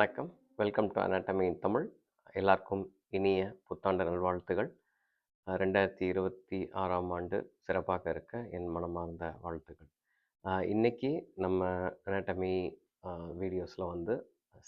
வணக்கம். Welcome to anatomy in Tamil எல்லாருக்கும் இனிய புத்தாண்டு நல்வாழ்த்துகள். ரெண்டாயிரத்தி இருபத்தி ஆறாம் ஆண்டு சிறப்பாக இருக்க என் மனமார்ந்த வாழ்த்துக்கள். இன்றைக்கி இன்னைக்கு நம்ம அனாட்டமி வீடியோஸில் வந்து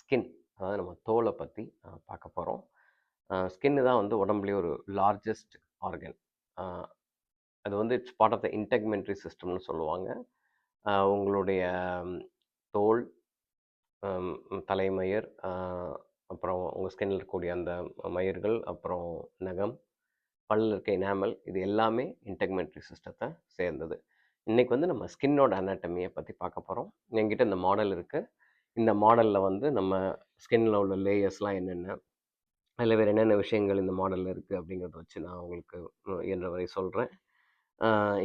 ஸ்கின் அதாவது நம்ம தோலை பற்றி பார்க்க போகிறோம் ஸ்கின்னு தான் வந்து உடம்புலேயே ஒரு லார்ஜஸ்ட் ஆர்கன் அது வந்து it's part of the integumentary சிஸ்டம்னு சொல்லுவாங்க உங்களுடைய தோல் தலைமயிர் அப்புறம் உங்கள் ஸ்கின்ல இருக்கக்கூடிய அந்த மயிர்கள் அப்புறம் நகம் பல்லில் இருக்க எனாமல் இது எல்லாமே இன்டெக்மெண்ட்ரி சிஸ்டத்தை சேர்ந்தது. இன்றைக்கி வந்து நம்ம ஸ்கின்னோட அனாட்டமியை பற்றி பார்க்க போகிறோம் என்கிட்ட இந்த மாடல் இருக்குது இந்த மாடலில் வந்து நம்ம ஸ்கின்ல உள்ள லேயர்ஸ்லாம் என்னென்ன அதில் வேறு என்னென்ன விஷயங்கள் இந்த மாடலில் இருக்குது அப்படிங்கிறத வச்சு நான் உங்களுக்கு என்ற வரை சொல்கிறேன்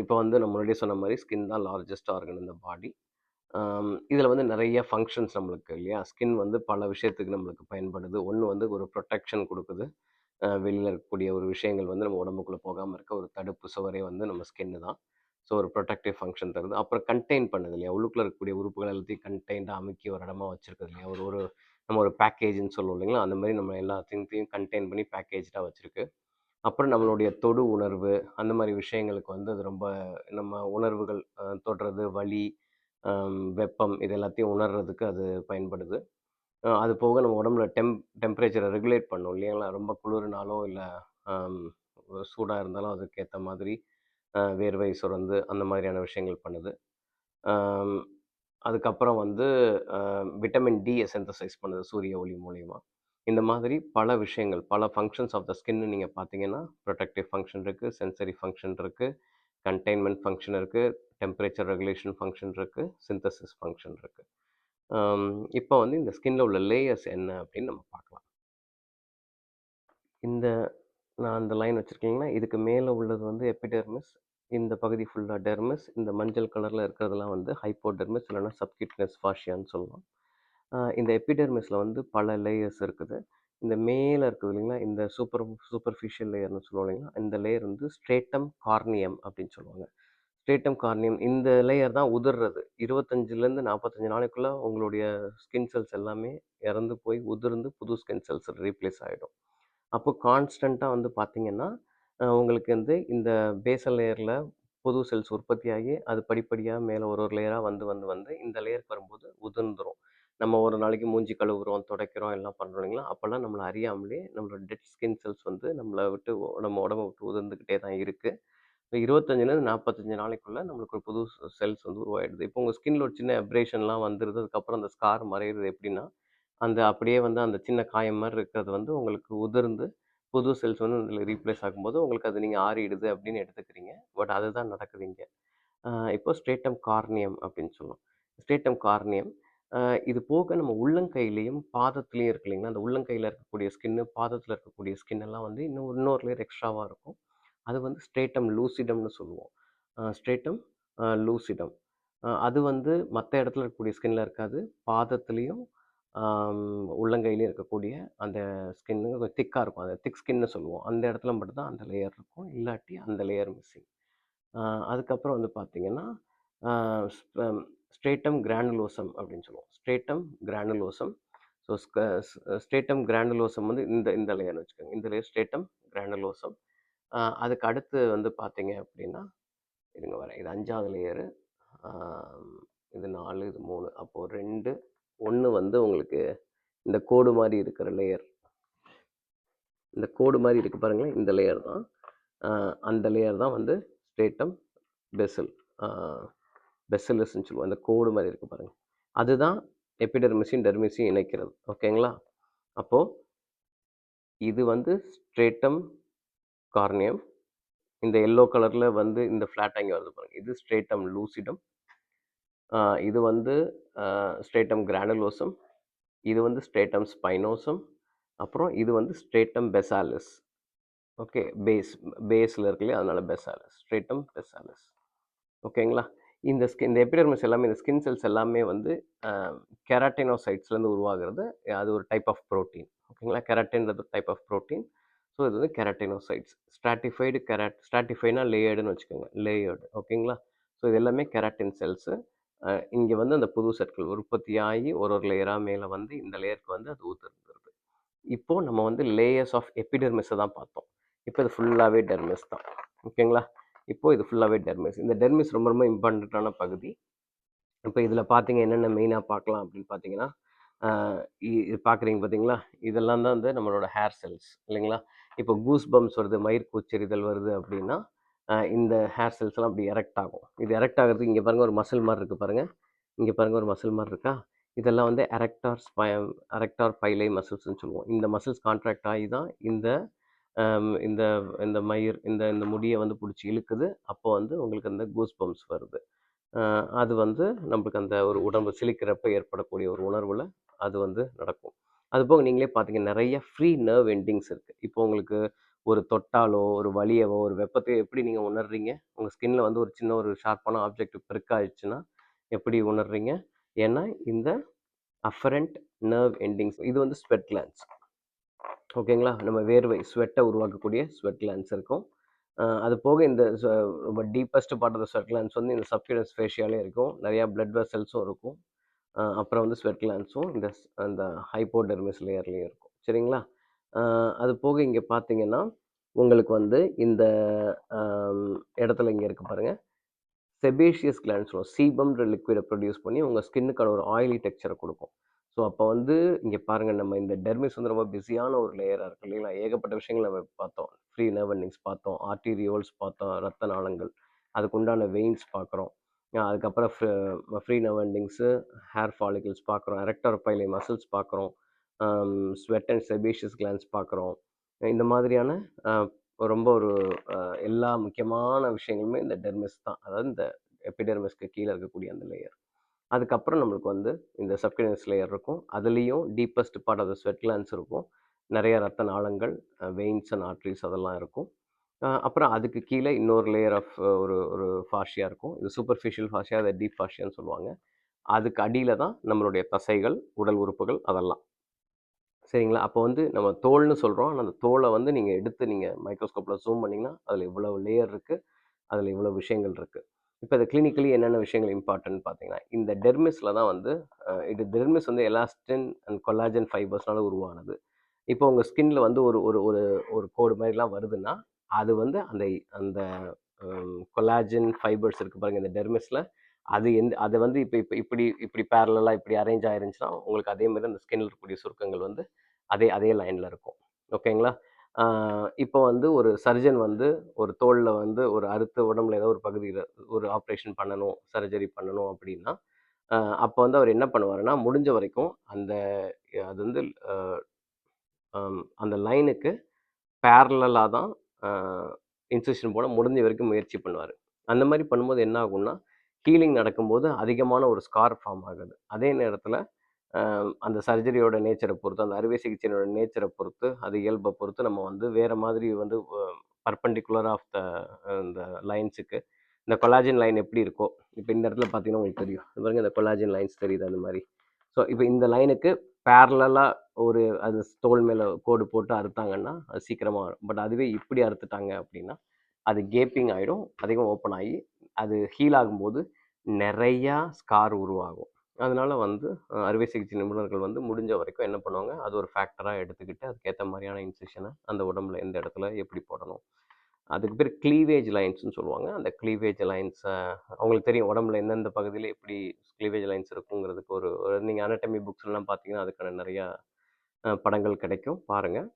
இப்போ வந்து நம்ம முன்னாடியே சொன்ன மாதிரி ஸ்கின் தான் லார்ஜஸ்ட் ஆர்கன் இந்த பாடி இதில் வந்து நிறைய ஃபங்க்ஷன்ஸ் நம்மளுக்கு இல்லையா? ஸ்கின் வந்து பல விஷயத்துக்கு நம்மளுக்கு பயன்படுது. ஒன்று வந்து ஒரு ப்ரொடெக்ஷன் கொடுக்குது. வெளியில் இருக்கக்கூடிய ஒரு விஷயங்கள் வந்து நம்ம உடம்புக்குள்ளே போகாமல் இருக்க ஒரு தடுப்பு சுவரே வந்து நம்ம ஸ்கின்னு தான். ஸோ ஒரு ப்ரொடெக்டிவ் ஃபங்க்ஷன் தருது. அப்புறம் கண்டெயின் பண்ணுது இல்லையா? உள்ளுக்குள்ள இருக்கக்கூடிய உறுப்புகள் எல்லாத்தையும் கண்டெயின்டாக அமைக்கி ஒரு இடமா வச்சுருக்குது இல்லையா? ஒரு ஒரு நம்ம ஒரு பேக்கேஜ்னு சொல்லுவோம் இல்லைங்களா? அந்த மாதிரி நம்ம எல்லாத்தையும் கண்டெயின் பண்ணி பேக்கேஜாக வச்சுருக்கு. அப்புறம் நம்மளுடைய தொடு உணர்வு அந்த மாதிரி விஷயங்களுக்கு வந்து அது ரொம்ப நம்ம உணர்வுகள் தொடுறது வலி வெப்பம் இது எல்லாத்தையும் உணர்றதுக்கு அது பயன்படுது. அது போக நம்ம உடம்புல டெம் டெம்பரேச்சரை ரெகுலேட் பண்ணும் இல்லைங்களா? ரொம்ப குளிர்னாலோ இல்லை சூடாக இருந்தாலும் அதுக்கேற்ற மாதிரி வேர்வை சுரந்து அந்த மாதிரியான விஷயங்கள் பண்ணுது. அதுக்கப்புறம் வந்து விட்டமின் டியை சென்தசைஸ் பண்ணுது சூரிய ஒளி மூலயமா. இந்த மாதிரி பல விஷயங்கள் பல ஃபங்க்ஷன்ஸ் ஆஃப் த ஸ்கின்னு நீங்கள் பார்த்தீங்கன்னா ப்ரொடெக்டிவ் ஃபங்க்ஷன் இருக்குது சென்சரி ஃபங்க்ஷன் இருக்குது கண்டெய்ன்மெண்ட் ஃபங்க்ஷன் இருக்குது டெம்பரேச்சர் ரெகுலேஷன் ஃபங்க்ஷன் இருக்குது சிந்தசிஸ் ஃபங்க்ஷன் இருக்குது இப்போ வந்து இந்த ஸ்கின்ல உள்ள லேயர்ஸ் என்ன அப்படின்னு நம்ம பார்க்கலாம். இந்த நான் அந்த லைன் வச்சுருக்கீங்கன்னா இதுக்கு மேலே உள்ளது வந்து எபிடெர்மிஸ் இந்த பகுதி ஃபுல்லாக டெர்மிஸ் இந்த மஞ்சள் கலரில் இருக்கிறதெல்லாம் வந்து ஹைப்போடெர்மிஸ் இல்லைன்னா சப்கியூட்னஸ் ஃபாஷியான்னு சொல்லலாம் இந்த எபிடெர்மிஸில் வந்து பல லேயர்ஸ் இருக்குது. இந்த மேலே இருக்குது இல்லைங்களா? இந்த சூப்பர் சூப்பர்ஃபிஷியல் லேயர்னு சொல்லுவோம் இல்லைங்களா? இந்த லேயர் வந்து ஸ்ட்ரேட்டம் கார்னியம் அப்படின்னு சொல்லுவாங்க. ஸ்ட்ரேட்டம் கார்னியம் இந்த லேயர் தான் உதிர்றது. இருபத்தஞ்சிலேருந்து நாற்பத்தஞ்சு நாளைக்குள்ளே உங்களுடைய ஸ்கின் செல்ஸ் எல்லாமே இறந்து போய் உதிர்ந்து புது ஸ்கின் செல்ஸ் ரீப்ளேஸ் ஆகிடும் அப்போ கான்ஸ்டண்ட்டாக வந்து பார்த்தீங்கன்னா உங்களுக்கு வந்து இந்த பேசல் லேயரில் புது செல்ஸ் உற்பத்தி ஆகி அது படிப்படியாக மேலே ஒரு ஒரு லேயராக வந்து வந்து வந்து இந்த லேயருக்கு வரும்போது உதிர்ந்துடும் நம்ம ஒரு நாளைக்கு மூஞ்சி கழுவுறோம் துடைக்கிறோம் எல்லாம் பண்ணுறோம் இல்லைங்களா? அப்போல்லாம் நம்மளை அறியாமலே நம்மளோட டெட் ஸ்கின் செல்ஸ் வந்து நம்மளை விட்டு நம்ம உடம்ப விட்டு உதிர்ந்துக்கிட்டே தான் இருக்குது இப்போ இருபத்தஞ்சிலேருந்து நாற்பத்தஞ்சு நாளைக்குள்ளே நம்மளுக்கு ஒரு புது செல்ஸ் வந்து உருவாயிடுது. இப்போ உங்கள் ஸ்கின்ல ஒரு சின்ன அப்ரேஷன்லாம் வந்துடுது அதுக்கப்புறம் அந்த ஸ்கார் மறையிறது எப்படின்னா அந்த அப்படியே வந்து அந்த சின்ன காயம் மாதிரி இருக்கிறது வந்து உங்களுக்கு உதிர்ந்து புது செல்ஸ் வந்து அதில் ரீப்ளேஸ் ஆகும்போது உங்களுக்கு அது நீங்கள் ஆறிடுது அப்படின்னு எடுத்துக்கிறீங்க. பட் அதுதான் நடக்குது இங்கே. இப்போ ஸ்ட்ரேட்டம் கார்னியம் அப்படின்னு சொல்லுவோம். ஸ்ட்ரேட்டம் கார்னியம் இது போக நம்ம உள்ளங்கையிலையும் பாதத்துலேயும் இருக்கு இல்லைங்களா? அந்த உள்ளங்கையில் இருக்கக்கூடிய ஸ்கின்னு பாதத்தில் இருக்கக்கூடிய ஸ்கின் எல்லாம் வந்து இன்னும் இன்னொரு லேயர் எக்ஸ்ட்ராவாக இருக்கும். அது வந்து ஸ்ட்ரேட்டம் லூசிடம்னு சொல்லுவோம். ஸ்ட்ரேட்டம் லூசிடம் அது வந்து மற்ற இடத்துல இருக்கக்கூடிய ஸ்கின்ல இருக்காது. பாதத்துலேயும் உள்ளங்கையிலையும் இருக்கக்கூடிய அந்த ஸ்கின்னு கொஞ்சம் திக்காக இருக்கும். அந்த திக் ஸ்கின்னு சொல்லுவோம். அந்த இடத்துல மட்டும்தான் அந்த லேயர் இருக்கும். இல்லாட்டி அந்த லேயர் மிஸ்ஸிங் அதுக்கப்புறம் வந்து பார்த்தீங்கன்னா ஸ்ட்ரேட்டம் கிரானுலோசம் அப்படின்னு சொல்லுவோம். Stratum granulosum so stratum granulosum வந்து இந்த இந்த லேயர்னு வச்சுக்கோங்க. இந்த லேயர் ஸ்ட்ரேட்டம் கிரானுலோசம் அதுக்கு அடுத்து வந்து பார்த்தீங்க அப்படின்னா இதுங்க வரேன். இது அஞ்சாவது லேயரு இது நாலு இது மூணு. அப்போது ரெண்டு ஒன்று வந்து உங்களுக்கு இந்த கோடு மாதிரி இருக்கிற லேயர் இந்த கோடு மாதிரி இருக்கு பாருங்களேன் இந்த லேயர் தான். அந்த லேயர் தான் வந்து ஸ்டேட்டம் பெசல் பெசலஸ்ன்னு சொல்லுவோம். அந்த கோடு மாதிரி இருக்கு பாருங்க. அதுதான் எபிடெர்மிஸையும் டெர்மிஸையும் இணைக்கிறது. ஓகேங்களா? அப்போது இது வந்து ஸ்ட்ரேட்டம் கார்னியம் இந்த எல்லோ கலரில் வந்து இந்த ஃப்ளாட் அங்கே வருது பாருங்கள் இது ஸ்ட்ரேட்டம் லூசிடம் இது வந்து ஸ்ட்ரேட்டம் கிரானுலோசம் இது வந்து ஸ்ட்ரேட்டம் ஸ்பைனோசம் அப்புறம் இது வந்து ஸ்ட்ரேட்டம் பெசாலிஸ் ஓகே பேஸ் பேஸில் இருக்குல்லையே? அதனால் அதனால பெசாலிஸ் ஸ்ட்ரேட்டம் பெசாலிஸ் ஓகேங்களா இந்த ஸ்கின் இந்த எபிடெர்மிஸ் எல்லாமே இந்த ஸ்கின் செல்ஸ் எல்லாமே வந்து கெராட்டினோசைட்ஸ்லேருந்து உருவாகிறது. அது ஒரு டைப் ஆஃப் ப்ரோட்டீன் ஓகேங்களா கெராட்டின்றது டைப் ஆஃப் ப்ரோட்டீன் ஸோ இது வந்து கெராட்டினோசைட்ஸ் ஸ்ட்ராட்டிஃபைடு கெராட் ஸ்ட்ராட்டிஃபைனா லேயர்டுன்னு வச்சுக்கோங்க. லேயர்டு ஓகேங்களா? ஸோ இது எல்லாமே கெராட்டின் செல்ஸு இங்கே வந்து அந்த புது செட்கள் உற்பத்தியாகி ஒரு ஒரு லேயராக மேலே வந்து இந்த லேயருக்கு வந்து அது ஊத்துருந்துருது இப்போது நம்ம வந்து லேயர்ஸ் ஆஃப் எபிடெர்மிஸை தான் பார்த்தோம். இப்போ இது ஃபுல்லாகவே டெர்மிஸ் தான். ஓகேங்களா? இப்போ இது ஃபுல்லாகவே டெர்மிஸ் இந்த டெர்மிஸ் ரொம்ப ரொம்ப இம்பார்ட்டண்ட்டான பகுதி. இப்போ இதில் பார்த்தீங்க என்னென்ன மெயினாக பார்க்கலாம் அப்படின்னு பார்த்தீங்கன்னா இது பார்க்குறீங்க பார்த்தீங்களா? இதெல்லாம் தான் வந்து நம்மளோட ஹேர் செல்ஸ் இல்லைங்களா? இப்போ கூஸ் பம்ப்ஸ் வருது மயிர் கூச்செறிதல் வருது அப்படின்னா இந்த ஹேர் செல்ஸ்லாம் அப்படி எரெக்ட் ஆகும். இது எரெக்ட் ஆகிறதுக்கு இங்கே பாருங்க ஒரு மசில் மாதிரி இருக்குது பாருங்கள் இங்கே பாருங்கள் ஒரு மசில் மாதிரி இருக்கா? இதெல்லாம் வந்து எரெக்டார் ஸ்பை எரெக்டார் பைலை மசில்ஸ்னு சொல்லுவோம். இந்த மசில்ஸ் கான்ட்ராக்ட் ஆகி தான் இந்த இந்த இந்த மயிர் இந்த இந்த முடியை வந்து பிடிச்சி இழுக்குது. அப்போ வந்து உங்களுக்கு அந்த கூஸ் பம்ப்ஸ் வருது அது வந்து நம்மளுக்கு அந்த ஒரு உடம்பு சிலிக்கிறப்ப ஏற்படக்கூடிய ஒரு உணர்வில் அது வந்து நடக்கும். அது போக நீங்களே பார்த்தீங்க நிறைய ஃப்ரீ நர்வ் எண்டிங்ஸ் இருக்குது இப்போ உங்களுக்கு ஒரு தொட்டாலோ ஒரு வலியவோ ஒரு வெப்பத்தையோ எப்படி நீங்கள் உணர்றீங்க? உங்கள் ஸ்கின்ல வந்து ஒரு சின்ன ஒரு ஷார்ப்பான ஆப்ஜெக்ட் பெருக்காயிடுச்சுன்னா எப்படி உணர்றீங்க? ஏன்னா இந்த அஃபரண்ட் நர்வ் எண்டிங்ஸ் இது வந்து ஸ்வெட் கிளான்ஸ் ஓகேங்களா? நம்ம வேர்வை ஸ்வெட்டை உருவாக்கக்கூடிய ஸ்வெட் கிளான்ஸ் இருக்கும். அது போக இந்த ரொம்ப deepest part of the sweat glands வந்து இந்த சப்கிடஸ் ஃபேஷியாலே இருக்கும். நிறையா பிளட் வெசல்ஸும் இருக்கும். அப்புறம் வந்து ஸ்வெட் கிளான்ஸும் இந்த அந்த ஹைப்போடெர்மிஸ் லேயர்லேயும் இருக்கும். சரிங்களா? அது போக இங்கே பார்த்தீங்கன்னா உங்களுக்கு வந்து இந்த இடத்துல இங்கே இருக்குது பாருங்கள் செபேஷியஸ் கிளாண்ட் சொல்லுவோம் சீபம்ன்ற லிக்விடை ப்ரொடியூஸ் பண்ணி உங்கள் ஸ்கின்னுக்கான ஒரு ஆயிலி டெக்ஸ்சரை கொடுக்கும். ஸோ அப்போ வந்து இங்கே பாருங்கள் நம்ம இந்த டெர்மிஸ் வந்து ரொம்ப பிஸியான ஒரு லேயராக இருக்கு இல்லைங்களா? ஏகப்பட்ட விஷயங்கள் நம்ம பார்த்தோம். ஃப்ரீ நர்வன்னிங்ஸ் பார்த்தோம். ஆர்டீரியோல்ஸ் பார்த்தோம். ரத்த நாளங்கள். அதுக்குண்டான வெயின்ஸ் பார்க்குறோம். அதுக்கப்புறம் ஃப்ரீ நவெண்டிங்ஸு ஹேர் ஃபாலிகல்ஸ் பார்க்குறோம். எரெக்டர் பைலை மசில்ஸ் பார்க்குறோம். ஸ்வெட் அண்ட் செபேஷியஸ் கிளான்ஸ் பார்க்குறோம். இந்த மாதிரியான ரொம்ப ஒரு எல்லா முக்கியமான விஷயங்களுமே இந்த டெர்மிஸ் தான். அதாவது இந்த எபிடெர்மிஸ்க்கு கீழே இருக்கக்கூடிய அந்த லேயர் அதுக்கப்புறம் நம்மளுக்கு வந்து இந்த சப்கிடன்ஸ் லேயர் இருக்கும். அதுலேயும் deepest part of the sweat glands இருக்கும். நிறைய ரத்த நாளங்கள் வெயின்ஸ் அண்ட் ஆர்ட்ரிஸ் அதெல்லாம் இருக்கும். அப்புறம் அதுக்கு கீழே இன்னொரு லேயர் ஆஃப் ஒரு ஒரு ஃபாஷியாக இருக்கும். இது சூப்பர்ஃபிஷியல் ஃபாஷியா அதை டீப் ஃபாஷியான்னு சொல்லுவாங்க. அதுக்கு அடியில் தான் நம்மளுடைய தசைகள் உடல் உறுப்புகள் அதெல்லாம். சரிங்களா? அப்போ வந்து நம்ம தோல்னு சொல்கிறோம் ஆனால் அந்த தோலை வந்து நீங்கள் எடுத்து நீங்கள் மைக்ரோஸ்கோப்பில் ஜூம் பண்ணிங்கன்னா அதில் இவ்வளோ லேயர் இருக்குது அதில் இவ்வளோ விஷயங்கள் இருக்குது இப்போ இது கிளினிக்கலி என்னென்ன விஷயங்கள் இம்பார்ட்டன்ட் பார்த்தீங்கன்னா இந்த டெர்மிஸில் தான் வந்து இது டெர்மிஸ் வந்து எலாஸ்டின் அண்ட் கொலாஜன் ஃபைபர்ஸ்னால உருவானது. இப்போ உங்கள் ஸ்கின்ல வந்து ஒரு ஒரு ஒரு ஒரு கோடு மாதிரிலாம் வருதுன்னா அது வந்து அந்த அந்த கொலாஜின் ஃபைபர்ஸ் இருக்கு பாருங்க இந்த டெர்மிஸில் அது எந்த அது வந்து இப்போ இப்போ இப்படி இப்படி பேரலாக இப்படி அரேஞ்ச் ஆயிருந்துச்சுன்னா உங்களுக்கு அதே மாதிரி அந்த ஸ்கின்ல இருக்கக்கூடிய சுருக்கங்கள் வந்து அதே அதே லைனில் இருக்கும். ஓகேங்களா? இப்போ வந்து ஒரு சர்ஜன் வந்து ஒரு தோலில் வந்து ஒரு அறுத்து உடம்புல ஏதோ ஒரு பகுதியில் ஒரு ஆப்ரேஷன் பண்ணணும் சர்ஜரி பண்ணணும் அப்படின்னா அப்போ வந்து அவர் என்ன பண்ணுவாருன்னா முடிஞ்ச வரைக்கும் அந்த அது வந்து அந்த லைனுக்கு பேரலாக தான் இன்செக்ஷன் போட முடிஞ்ச வரைக்கும் முயற்சி பண்ணுவார். அந்த மாதிரி பண்ணும்போது என்ன ஆகும்னா ஹீலிங் நடக்கும்போது அதிகமான ஒரு ஸ்கார் ஃபார்ம் ஆகுது. அதே நேரத்தில் அந்த சர்ஜரியோட நேச்சரை பொறுத்து அந்த அறுவை சிகிச்சையோட நேச்சரை பொறுத்து அது இயல்பை பொறுத்து நம்ம வந்து வேறு மாதிரி வந்து பர்பண்டிகுலர் ஆஃப் த இந்த லைன்ஸுக்கு இந்த கொலாஜின் லைன் எப்படி இருக்கோ இப்போ இந்த இடத்துல பார்த்தீங்கன்னா உங்களுக்கு தெரியும். இது பாருங்க இந்த கொலாஜின் லைன்ஸ் தெரியுது அந்த மாதிரி. ஸோ இப்போ இந்த லைனுக்கு பேரலாக ஒரு அது தோல் மேலே கோடு போட்டு அறுத்தாங்கன்னா அது சீக்கிரமாக வரும். பட் அதுவே இப்படி அறுத்துட்டாங்க அப்படின்னா அது கேப்பிங் ஆகிடும் அதிகம் ஓப்பன் ஆகி அது ஹீல் ஆகும்போது நிறையா ஸ்கார் உருவாகும். அதனால் வந்து அறுவை சிகிச்சை நிபுணர்கள் வந்து முடிஞ்ச வரைக்கும் என்ன பண்ணுவாங்க அது ஒரு ஃபேக்டராக எடுத்துக்கிட்டு அதுக்கேற்ற மாதிரியான இன்செக்ஷனை அந்த உடம்புல எந்த இடத்துல எப்படி போடணும். அதுக்கு பேர் க்ளீவேஜ் லைன்ஸ்னு சொல்லுவாங்க. அந்த க்ளீவேஜ் லைன்ஸை அவங்களுக்கு தெரியும் உடம்புல எந்தெந்த பகுதியில் எப்படி க்ளீவேஜ் லைன்ஸ் இருக்குங்கிறதுக்கு ஒரு நீங்கள் அனட்டமி புக்ஸ்லாம் எல்லாம் பார்த்தீங்கன்னா அதுக்கான நிறையா படங்கள் கிடைக்கும். பாருங்கள்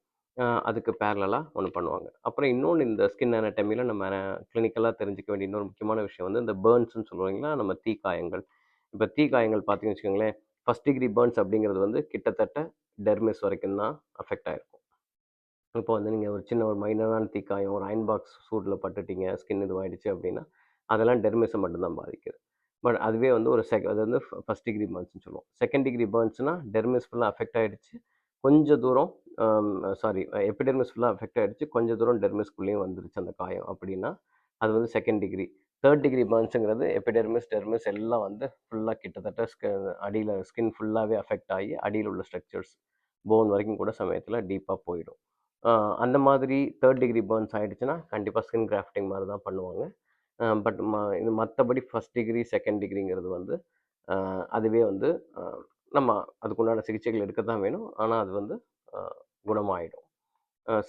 அதுக்கு பேரலாக ஒன்று பண்ணுவாங்க. அப்புறம் இன்னொன்று இந்த ஸ்கின் அனட்டமியில் நம்ம கிளினிக்கலாக தெரிஞ்சுக்க வேண்டிய இன்னொரு முக்கியமான விஷயம் வந்து இந்த பேர்ன்ஸ்னு சொல்லுவீங்களா நம்ம தீக்காயங்கள் இப்போ தீக்காயங்கள் பார்த்தீங்கன்னு வச்சுக்கோங்களேன் ஃபஸ்ட் டிகிரி பேர்ன்ஸ் அப்படிங்கிறது வந்து கிட்டத்தட்ட டெர்மிஸ் வரைக்கும் தான் அஃபெக்ட் ஆகிருக்கும் இப்போ வந்து நீங்கள் ஒரு சின்ன ஒரு மைனரான தீக்காயம் ஒரு அயன் பாக்ஸ் சூட்டில் பட்டுட்டீங்க ஸ்கின் இதுவாயிடுச்சு அப்படின்னா அதெல்லாம் டெர்மிஸை மட்டும்தான் பாதிக்குது. பட் அதுவே வந்து ஒரு செக் அது வந்து ஃபஸ்ட் டிகிரி பேர்ன்ஸ்னு சொல்லுவோம். செகண்ட் டிகிரி பேர்ன்ஸ்னால் டெர்மிஸ் ஃபுல்லாக அஃபெக்ட் ஆகிடுச்சு கொஞ்சம் தூரம் சாரி எபிடெர்மிஸ் ஃபுல்லாக அஃபெக்ட் ஆகிடுச்சு கொஞ்சம் தூரம் டெர்மிஸ்குள்ளேயும் வந்துருச்சு அந்த காயம் அப்படின்னா அது வந்து செகண்ட் டிகிரி தேர்ட் டிகிரி பேர்ன்ஸுங்கிறது எபிடெர்மிஸ் டெர்மிஸ் எல்லாம் வந்து ஃபுல்லாக கிட்டத்தட்ட அடியில் ஸ்கின் ஃபுல்லாகவே அஃபெக்ட் ஆகி அடியில் உள்ள ஸ்ட்ரக்சர்ஸ் போன் வரைக்கும் கூட சமயத்தில் டீப்பாக போயிடும். அந்த மாதிரி தேர்ட் டிகிரி பேர்ன்ஸ் ஆகிடுச்சுன்னா கண்டிப்பாக ஸ்கின் கிராஃப்டிங் மாதிரி தான் பண்ணுவாங்க பட் ம இது மற்றபடி ஃபஸ்ட் டிகிரி செகண்ட் டிகிரிங்கிறது வந்து அதுவே வந்து நம்ம அதுக்குண்டான சிகிச்சைகள் எடுக்க தான் வேணும். ஆனால் அது வந்து குணமாயிடும்.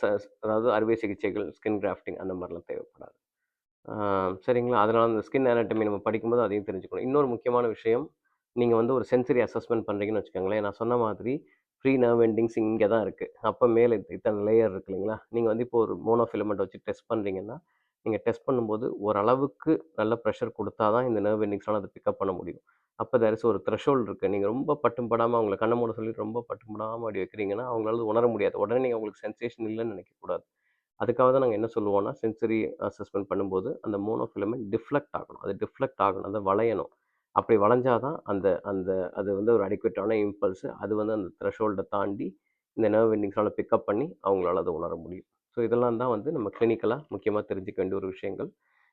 ச அதாவது அறுவை சிகிச்சைகள் ஸ்கின் கிராஃப்டிங் அந்த மாதிரிலாம் தேவைப்படாது. சரிங்களா? அதனால் அந்த ஸ்கின் அனாட்டமி நம்ம படிக்கும்போது அதையும் தெரிஞ்சுக்கணும். இன்னொரு முக்கியமான விஷயம் நீங்கள் வந்து ஒரு சென்சரி அசஸ்மெண்ட் பண்ணுறீங்கன்னு வச்சுக்கோங்களேன் நான் சொன்ன மாதிரி ஃப்ரீ நர்வ் எண்டிங்ஸ் இங்கே தான் இருக்குது அப்போ மேலே இத்தனை லேயர் இருக்கு இல்லைங்களா? நீங்கள் வந்து இப்போ ஒரு மோனோஃபிலமெண்ட் வச்சு டெஸ்ட் பண்ணுறீங்கன்னா நீங்கள் டெஸ்ட் பண்ணும்போது ஓரளவுக்கு நல்ல ப்ரெஷர் கொடுத்தா தான் இந்த நர்வ் எண்டிங்ஸ்லாம் அதை பிக்கப் பண்ண முடியும். அப்போ தரிசு ஒரு த்ரெஷோல்டு இருக்குது நீங்கள் ரொம்ப பட்டும் படாமல் அவங்கள கண்ண மூட சொல்லி ரொம்ப பட்டும் படாமல் அப்படி வைக்கிறீங்கன்னா அவங்களால உணர முடியாது. உடனே நீங்கள் அவங்களுக்கு சென்சேஷன் இல்லைன்னு நினைக்கக்கூடாது அதுக்காக தான் நாங்கள் என்ன சொல்லுவோம்னா சென்சரி அசஸ்மெண்ட் பண்ணும்போது அந்த மோனோஃபிலமெண்ட் டிஃப்ளெக்ட் ஆகணும். அது டிஃப்ளெக்ட் ஆகணும். அதை வளையணும். அப்படி வளைஞ்சாதான் அந்த அந்த அது வந்து ஒரு அடிக்குவேட்டான இம்பல்ஸு அது வந்து அந்த த்ரெஷோல்டை தாண்டி இந்த நர்வ் எண்டிங்ஸால் பிக்கப் பண்ணி அவங்களால அதை உணர முடியும். ஸோ இதெல்லாம் தான் வந்து நம்ம கிளினிக்கலாக முக்கியமாக தெரிஞ்சுக்க வேண்டிய ஒரு விஷயங்கள்.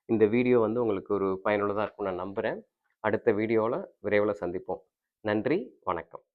இந்த வீடியோ வந்து உங்களுக்கு ஒரு பயனுள்ளதாக இருக்கும்னு நான் நம்புகிறேன் அடுத்த வீடியோவில் விரைவில் சந்திப்போம். நன்றி வணக்கம்.